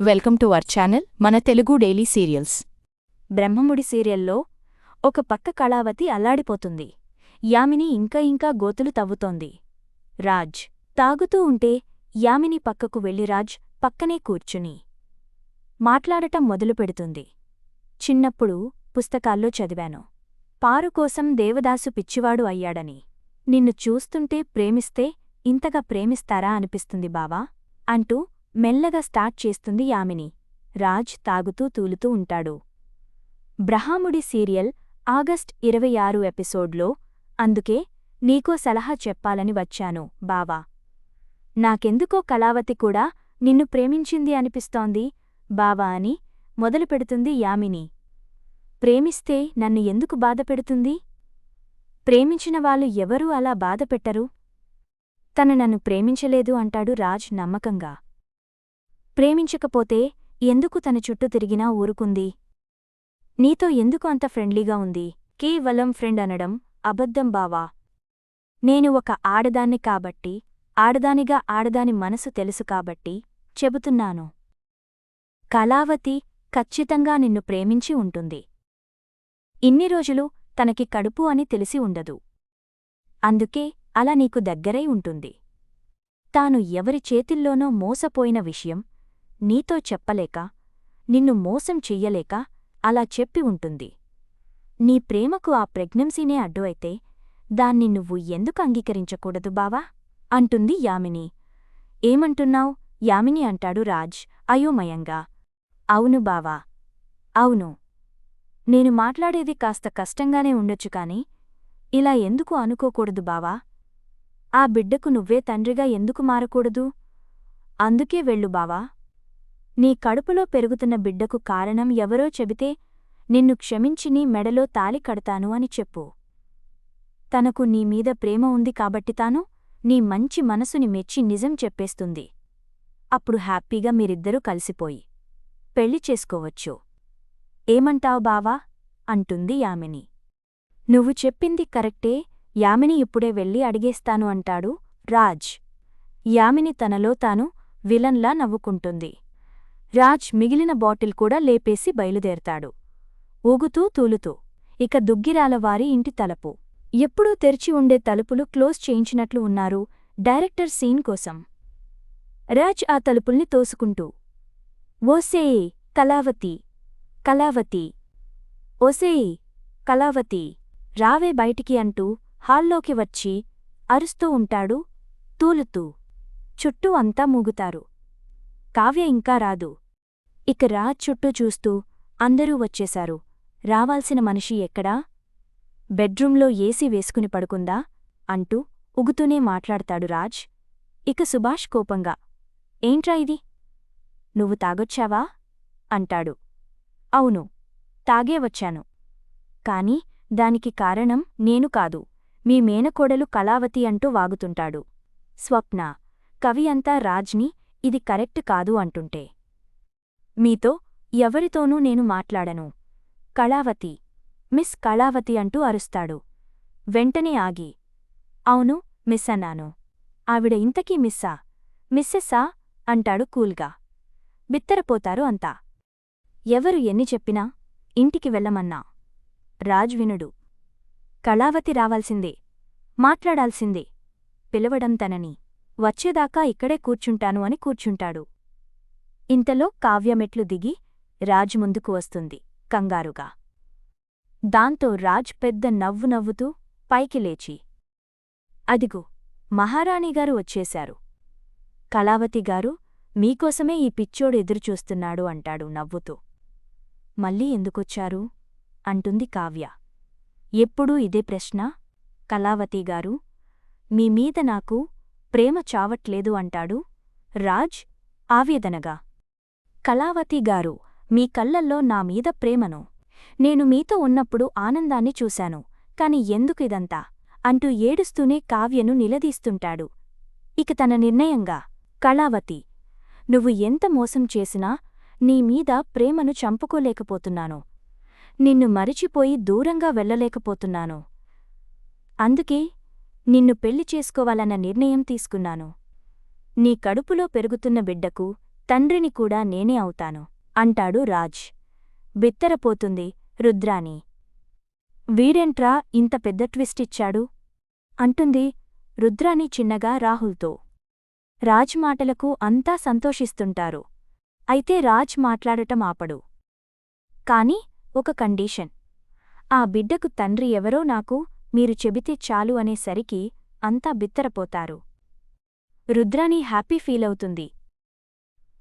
Welcome to our channel మన Telugu daily serials. Brahmamudi సీరియల్లో ఒక పక్క కళావతి అల్లాడిపోతుంది. యామిని ఇంకా ఇంకా గోతులు తవ్వుతోంది. రాజ్ తాగుతూ ఉంటే యామిని పక్కకు వెళ్ళి రాజ్ పక్కనే కూర్చుని మాట్లాడటం మొదలుపెడుతుంది చిన్నప్పుడు పుస్తకాల్లో చదివాను. పారు కోసం దేవదాసు పిచ్చివాడు అయ్యాడని. నిన్ను చూస్తుంటే ప్రేమిస్తే ఇంతగా ప్రేమిస్తారా అనిపిస్తుంది బావా? అంటూ మెల్లగా స్టార్ట్ చేస్తుంది యామిని. రాజ్ తాగుతూ తూలుతూ ఉంటాడు. బ్రహాముడి సీరియల్ ఆగస్ట్ ఇరవై ఆరు ఎపిసోడ్లో అందుకే నీకో సలహా చెప్పాలని వచ్చాను బావా. నాకెందుకో కళావతి కూడా నిన్ను ప్రేమించింది అనిపిస్తోంది బావా అని మొదలుపెడుతుంది యామిని. ప్రేమిస్తే నన్ను ఎందుకు బాధపెడుతుంది ప్రేమించిన వాళ్ళు ఎవరూ అలా బాధపెట్టరు తను నన్ను ప్రేమించలేదు అంటాడు రాజ్ నమ్మకంగా. ప్రేమించకపోతే ఎందుకు తన చుట్టూ తిరిగినా ఊరుకుంది? నీతో ఎందుకు అంత ఫ్రెండ్లీగా ఉంది? కేవలం ఫ్రెండ్ అనడం అబద్ధం బావా? నేను ఒక ఆడదాన్ని కాబట్టి ఆడదానిగా ఆడదాని మనసు తెలుసు కాబట్టి చెబుతున్నాను. కళావతి ఖచ్చితంగా నిన్ను ప్రేమించి ఉంటుంది. ఇన్ని రోజులు తనకి కడుపు అని తెలిసి ఉండదు. అందుకే అలా నీకు దగ్గరై ఉంటుంది. తాను ఎవరి చేతిల్లోనో మోసపోయిన విషయం నీతో చెప్పలేక నిన్ను మోసం చెయ్యలేక అలా చెప్పి ఉంటుంది. నీ ప్రేమకు ఆ ప్రెగ్నెన్సీనే అడ్డు అయితే దాన్ని నువ్వు ఎందుకు అంగీకరించకూడదు బావా? అంటుంది యామిని. ఏమంటున్నావ్? యామిని అంటాడు రాజ్ అయోమయంగా. అవును బావా. అవును. నేను మాట్లాడేది కాస్త కష్టంగానే ఉండొచ్చు కాని ఇలా ఎందుకు అనుకోకూడదు బావా? ఆ బిడ్డకు నువ్వే తండ్రిగా ఎందుకు మారకూడదు? అందుకే వెళ్ళు బావా. నీ కడుపులో పెరుగుతున్న బిడ్డకు కారణం ఎవరో చెబితే నిన్ను క్షమించి నీ మెడలో తాలి కడతాను అని చెప్పు. తనకు నీమీద ప్రేమ ఉంది కాబట్టి తాను నీ మంచి మనసుని మెచ్చి నిజం చెప్పేస్తుంది. అప్పుడు హ్యాపీగా మీరిద్దరూ కలిసిపోయి పెళ్ళి చేసుకోవచ్చు. ఏమంటావు బావా? అంటుంది యామిని. నువ్వు చెప్పింది కరెక్టే యామిని ఇప్పుడే వెళ్ళి అడిగేస్తాను అంటాడు రాజ్. యామిని తనలో తాను విలన్లా నవ్వుకుంటుంది. రాజ్ మిగిలిన బాటిల్ కూడా లేపేసి బయలుదేరతాడు. ఊగుతూ తూలుతూ. ఇక దుగ్గిరాలవారి ఇంటి తలుపు. ఎప్పుడూ తెరిచి ఉండే తలుపులు క్లోజ్ చేయించినట్లు ఉన్నారు డైరెక్టర్ సీన్ కోసం. రాజ్ ఆ తలుపుల్ని తోసుకుంటూ. ఓసేయ్ కళావతి కళావతి. ఓసేయ్ కళావతి. రావే బయటికి అంటూ హాల్లోకి వచ్చి అరుస్తూ ఉంటాడు తూలుతూ. చుట్టూ అంతా మూగుతారు. కావ్య ఇంకా రాదు. ఇక రాజ్ చుట్టూ చూస్తూ అందరూ వచ్చేశారు. రావాల్సిన మనిషి ఎక్కడా? బెడ్రూంలో ఏసీ వేసుకుని పడుకుందా? అంటూ ఉగుతూనే మాట్లాడతాడు రాజ్. ఇక సుభాష్ కోపంగా ఏంట్రా ఇది? నువ్వు తాగొచ్చావా? అంటాడు. అవును తాగే వచ్చాను. కాని దానికి కారణం నేను కాదు. మీ మేనకోడలు కళావతి అంటూ వాగుతుంటాడు. స్వప్న కవి అంతా రాజ్ని ఇది కరెక్ట్ కాదు అంటుంటే. మీతో ఎవరితోనూ నేను మాట్లాడను. కళావతి మిస్ కళావతి అంటూ అరుస్తాడు. వెంటనే ఆగి అవును మిస్ అన్నాను. ఆవిడ ఇంతకీ మిస్సా? మిస్సెస్సా? అంటాడు కూల్గా. బిత్తరపోతారు అంతా. ఎవరు ఎన్ని చెప్పినా ఇంటికి వెళ్ళమన్నా. రాజ్ వినుడు. కళావతి రావాల్సిందే. మాట్లాడాల్సిందే. పిలవడం తనని. వచ్చేదాకా ఇక్కడే కూర్చుంటాను అని కూర్చుంటాడు. ఇంతలో కావ్యమెట్లు దిగి రాజ్ ముందుకు వస్తుంది కంగారుగా. దాంతో రాజ్ పెద్ద నవ్వు నవ్వుతూ పైకి లేచి. అదిగో మహారాణిగారు వచ్చేశారు. కళావతిగారు మీకోసమే ఈ పిచ్చోడు ఎదురుచూస్తున్నాడు అంటాడు నవ్వుతూ. మళ్ళీ ఎందుకొచ్చారు? అంటుంది కావ్య. ఎప్పుడూ ఇదే ప్రశ్న? కళావతిగారు మీ మీద నాకు ప్రేమ చావట్లేదు అంటాడు రాజ్ ఆవేదనగా. కళావతి గారు మీ కళ్ళల్లో నా మీద ప్రేమను. నేను మీతో ఉన్నప్పుడు ఆనందాన్ని చూశాను. కాని ఎందుకిదంతా అంటూ ఏడుస్తూనే కావ్యను నిలదీస్తుంటాడు. ఇక తన నిర్ణయంగా కళావతి నువ్వు ఎంత మోసం చేసినా నీ మీద ప్రేమను చంపుకోలేకపోతున్నాను. నిన్ను మరిచిపోయి దూరంగా వెళ్ళలేకపోతున్నాను. అందుకే నిన్ను పెళ్ళి చేసుకోవాలన్న నిర్ణయం తీసుకున్నాను. నీ కడుపులో పెరుగుతున్న బిడ్డకు తండ్రిని కూడా నేనే అవుతాను అంటాడు రాజ్. బిత్తరపోతుంది రుద్రాణి. వీడేంట్రా ఇంత పెద్ద ట్విస్ట్ ఇచ్చాడు? అంటుంది రుద్రాణి చిన్నగా రాహుల్తో. రాజ్ మాటలకు అంతా సంతోషిస్తుంటారు. అయితే రాజ్ మాట్లాడటం ఆపడు. కాని ఒక కండీషన్. ఆ బిడ్డకు తండ్రి ఎవరో నాకు మీరు చెబితే చాలు అనేసరికి అంతా బిత్తరపోతారు. రుద్రాణి హ్యాపీ ఫీలవుతుంది.